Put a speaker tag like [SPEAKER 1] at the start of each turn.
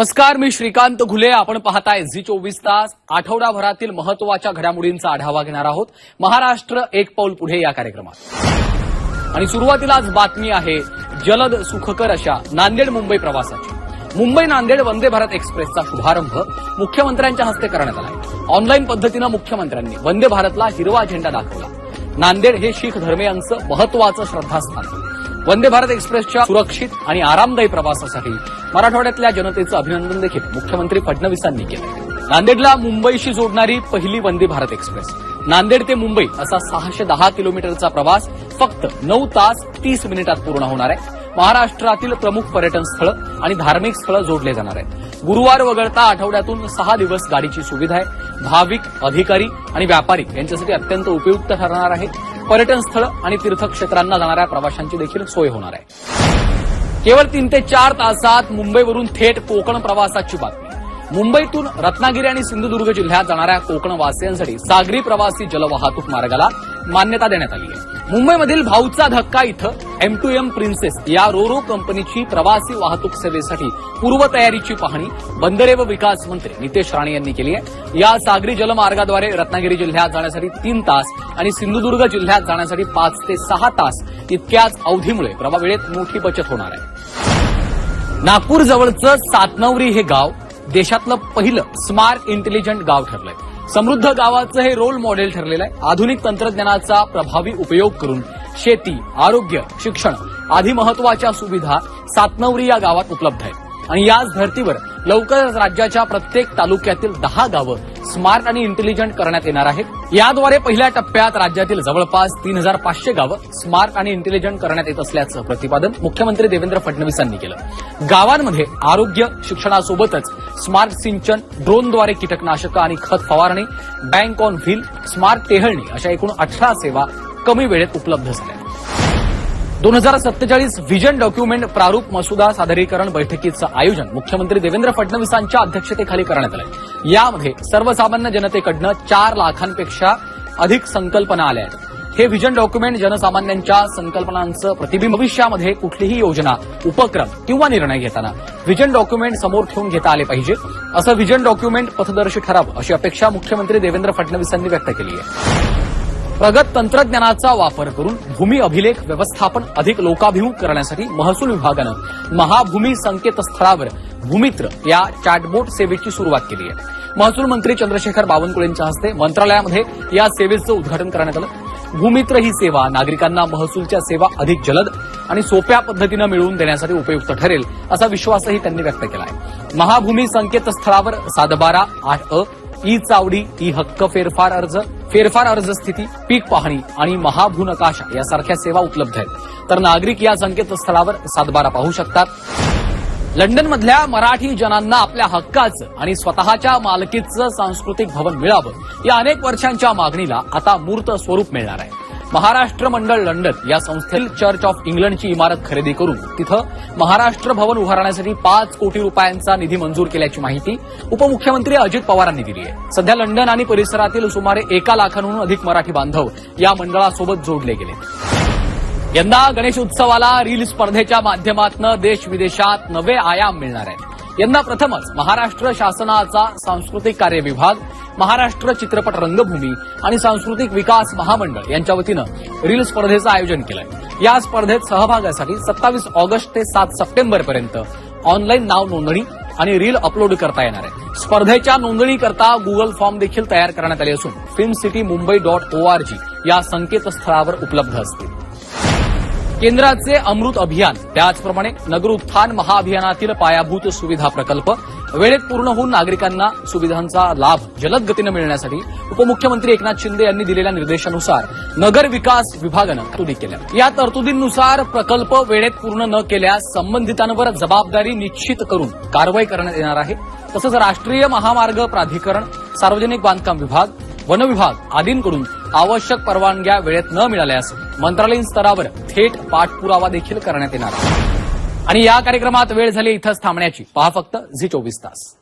[SPEAKER 1] नमस्कार मी श्रीकांत घुले. आपण पाहताय झी चोवीस तास आठवडाभरातील महत्त्वाच्या घडामोडींचा आढावा घेणार आहोत. महाराष्ट्र एक पाऊल पुढे या कार्यक्रमात. आणि सुरुवातीलाच बातमी आहे जलद सुखकर अशा नांदेड मुंबई प्रवासाची. मुंबई नांदेड वंदे भारत एक्सप्रेसचा शुभारंभ मुख्यमंत्र्यांच्या हस्ते करण्यात आला ऑनलाईन पद्धतीनं मुख्यमंत्र्यांनी वंदे भारतला हिरवा झेंडा दाखवला. नांदेड हे शीख धर्मीयांचं महत्वाचं श्रद्धास्थान. आहे. वंदे भारत एक्सप्रेसच्या सुरक्षित आणि आरामदायी प्रवासासाठी मराठवाड्यातल्या जनतेचं अभिनंदन देखील मुख्यमंत्री फडणवीसांनी केलं. नांदेडला मुंबईशी जोडणारी पहिली वंदे भारत एक्सप्रेस. नांदेड ते मुंबई असा सहाशे दहा किलोमीटरचा प्रवास फक्त नऊ तास तीस मिनिटात पूर्ण होणार आहे. महाराष्ट्रातील प्रमुख पर्यटन स्थळं आणि धार्मिक स्थळं जोडले जाणार आहेत. गुरुवार वगळता आठवड्यातून सहा दिवस गाडीची सुविधा आहे. भाविक अधिकारी आणि व्यापारी यांच्यासाठी अत्यंत उपयुक्त ठरणार आहे पर्यटन स्थळ आणि तीर्थक्षेत्रांना जाणाऱ्या प्रवाशांची देखील सोय होणार आहे. केवळ तीन ते चार तासात मुंबईवरून थेट कोकण प्रवासाची बातमी. मुंबईतून रत्नागिरी आणि सिंधुदुर्ग जिल्ह्यात जाणाऱ्या कोकणवासियांसाठी सागरी प्रवासी जलवाहतूक मार्गाला मान्यता देण्यात आली आहे. मुंबईमधील भाऊचा धक्का इथं. एम टू एम प्रिन्सेस या रोरो कंपनीची प्रवासी वाहतूक सेवेसाठी पूर्वतयारीची पाहणी बंदरे व विकास मंत्री नितेश राणे यांनी केली आहे. या सागरी जलमार्गाद्वारे रत्नागिरी जिल्ह्यात जाण्यासाठी तीन तास आणि सिंधुदुर्ग जिल्ह्यात जाण्यासाठी पाच ते सहा तास इतक्याच अवधीमुळे प्रवा वेळेत मोठी बचत होणार आहे. नागपूरजवळचं सातनवरी हे गाव देशातलं पहिलं स्मार्ट इंटेलिजंट गाव ठरलंय. समृद्ध गावाचं हे रोल मॉडेल ठरलेलं आहे. आधुनिक तंत्रज्ञानाचा प्रभावी उपयोग करून शेती आरोग्य शिक्षण आदी महत्त्वाच्या सुविधा सातनवरी या गावात उपलब्ध आहेत. आणि याच धर्तीवर लवकरच राज्याच्या प्रत्येक तालुक्यातील दहा गावं स्मार्ट आणि इंटेलिजंट करण्यात येणार आहेत. याद्वारे पहिल्या टप्प्यात राज्यातील जवळपास तीन हजार पाचशे गावं स्मार्ट आणि इंटेलिजंट करण्यात येत असल्याचं प्रतिपादन मुख्यमंत्री देवेंद्र फडणवीसांनी केलं. गावांमध्ये आरोग्य शिक्षणासोबतच स्मार्ट सिंचन ड्रोनद्वारे कीटकनाशकं आणि खत फवारणी बँक ऑन व्हील स्मार्ट टेहळणी अशा एकूण अठरा सेवा कमी वेळेत उपलब्ध झाल्या. दोन हजार सत्तेचाळीस व्हिजन डॉक्युमेंट प्रारूप मसुदा सादरीकरण बैठकीचं आयोजन मुख्यमंत्री देवेंद्र फडणवीसांच्या अध्यक्षतेखाली करण्यात आलं यामध्ये सर्वसामान्य जनतेकडनं चार लाखांपेक्षा अधिक संकल्पना आल्या आहेत. हे व्हिजन डॉक्युमेंट जनसामान्यांच्या संकल्पनांचं प्रतिबिंब भविष्यामध्ये कुठलीही योजना उपक्रम किंवा निर्णय घेताना व्हिजन डॉक्युमेंट समोर ठेवून घेता आले पाहिजे. असं व्हिजन डॉक्युमेंट पथदर्शी ठराव अशी अपेक्षा मुख्यमंत्री देवेंद्र फडणवीसांनी व्यक्त केली आहे. प्रगत तंत्रज्ञानाचा वापर करून भूमी अभिलेख व्यवस्थापन अधिक लोकाभिमुख करण्यासाठी महसूल विभागानं महाभूमी संकेतस्थळावर भूमित्र या चॅटबोट सेवेची सुरुवात केली आहे. महसूल मंत्री चंद्रशेखर बावनकुळेंच्या हस्ते मंत्रालयामध्ये या सेवेचं उद्घाटन करण्यात आलं. भूमित्र ही सेवा. नागरिकांना महसूलच्या सेवा अधिक जलद आणि सोप्या पद्धतीनं मिळवून देण्यासाठी उपयुक्त ठरेल असा विश्वासही त्यांनी व्यक्त केला आहे महाभूमी संकेतस्थळावर सातबारा आठ अ ई चावडी ई हक्क फेरफार अर्ज फेरफार अर्ज स्थिती पीक पाहणी आणि महाभूनकाशा यासारख्या सेवा उपलब्ध आहेत. तर नागरिक या संकेतस्थळावर सातबारा पाहू शकतात. लंडनमधल्या मराठी जनांना आपल्या हक्काचं आणि स्वतःच्या मालकीचं सांस्कृतिक भवन मिळावं या अनेक वर्षांच्या मागणीला आता मूर्त स्वरूप मिळणार आहे. महाराष्ट्र मंडळ लंडन या संस्थेतील चर्च ऑफ इंग्लंडची इमारत खरेदी करून तिथं महाराष्ट्र भवन उभारण्यासाठी पाच कोटी रुपयांचा निधी मंजूर केल्याची माहिती उपमुख्यमंत्री अजित पवारांनी दिली आहे. सध्या लंडन आणि परिसरातील सुमारे एका लाखांहून अधिक मराठी बांधव या मंडळासोबत जोडले गेले. यंदा गणेश उत्सवाला रील स्पर्धेच्या माध्यमातून देश विदेशात नवे आयाम मिळणार आहेत. यंदा प्रथमच महाराष्ट्र शासनाचा सांस्कृतिक कार्य विभाग महाराष्ट्र चित्रपट रंगभूमी आणि सांस्कृतिक विकास महामंडळ यांच्या वतीनं रील स्पर्धेचं आयोजन केलंय. या स्पर्धेत सहभागासाठी सत्तावीस ऑगस्ट ते सात सप्टेंबर पर्यंत ऑनलाईन नाव नोंदणी आणि रील अपलोड करता येणार आहे. स्पर्धेच्या नोंदणीकरता गुगल फॉर्म देखील तयार करण्यात आले असून film city Mumbai dot O R G या संकेतस्थळावर उपलब्ध असतील. केंद्राचे अमृत अभियान त्याचप्रमाणे नगर उत्थान महाअभियानातील पायाभूत सुविधा प्रकल्प वेळेत पूर्ण होऊन नागरिकांना सुविधांचा लाभ जलद गतीनं मिळण्यासाठी उपमुख्यमंत्री एकनाथ शिंदे यांनी दिलेल्या निर्देशानुसार नगर विकास विभागानं तरतुदी केल्या. या तरतुदींनुसार प्रकल्प वेळेत पूर्ण न केल्यास संबंधितांवर जबाबदारी निश्चित करून कारवाई करण्यात येणार आहे. तसंच राष्ट्रीय महामार्ग प्राधिकरण सार्वजनिक बांधकाम विभाग वन विभाग आदींकडून आवश्यक परवानग्या वेळेत न मिळाल्यास मंत्रालयीन स्तरावर थेट पाठपुरावा देखील करण्यात येणार आणि या कार्यक्रमात वेळ झाली इथंच थांबण्याची. पहा फक्त झी चोवीस तास.